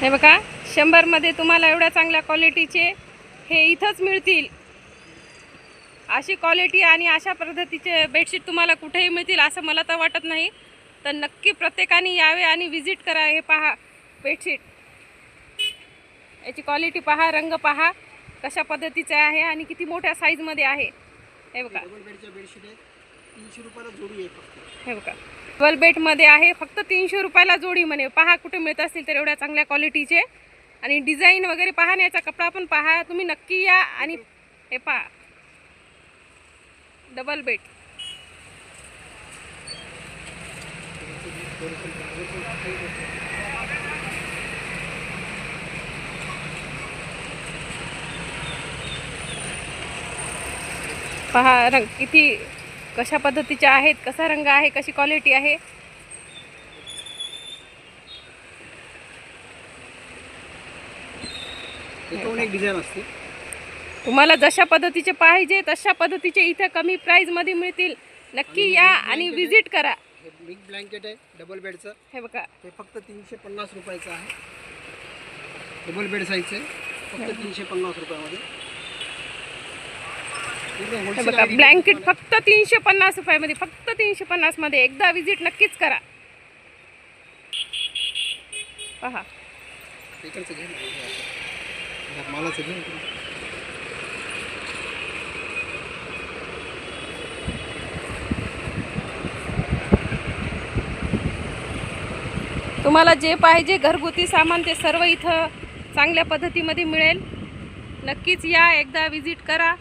हा बघा शंभरमध्ये तुम्हाला एवढ्या चांगल्या क्वालिटीचे हे इथंच मिळतील. अशी क्वालिटी आणि अशा पद्धतीचे बेडशीट तुम्हाला कुठेही मिळतील असं मला तर वाटत नाही. तर नक्की प्रत्येकाने यावे आणि विजिट करा हे पहा बेडशीट याची क्वालिटी पहा रंग पहा कशा पद्धतीचे आहे आणि किती मोठ्या साईजमध्ये आहे. हे बघा. बेडशीट आहे. तीनशे रुपयाला जोडी आहे फक्त. हे बघा. डबल बेडमध्ये आहे फक्त तीनशे रुपयाला जोडी म्हणे. पहा कुठे मिळत असतील तर एवढ्या चांगल्या क्वालिटीचे आणि डिझाईन वगैरे पहा याचा कपडा पण पहा. तुम्ही नक्की या आणि हे पहा. डबल बेड पहा रंग. किती कशा पद्धतीचे आहेत कसा रंग आहे कशी क्वालिटी आहे? तुम्हाला जशा पद्धतीचे पाहिजे तशा पद्धतीचे इथं कमी प्राईजमध्ये मिळतील. नक्की या आणि विजिट करा. हे बिग ब्लँकेट आहे डबल बेडचं हे बघा. ते फक्त तीनशे पन्नास रुपयाचं आहे. डबल बेड साईजचं आहे. फक्त तीनशे पन्नास रुपयामध्ये. हे बघा ब्लँकेट फक्त तीनशे पन्नास रुपयामध्ये फक्त तीनशे पन्नासमध्ये एकदा विजिट नक्कीच करा. पहा. तुम्हाला जे पाहिजे घरगुती सामान ते सर्व इथं चांगल्या पद्धतीमध्ये मिळेल. नक्कीच या एकदा विजिट करा.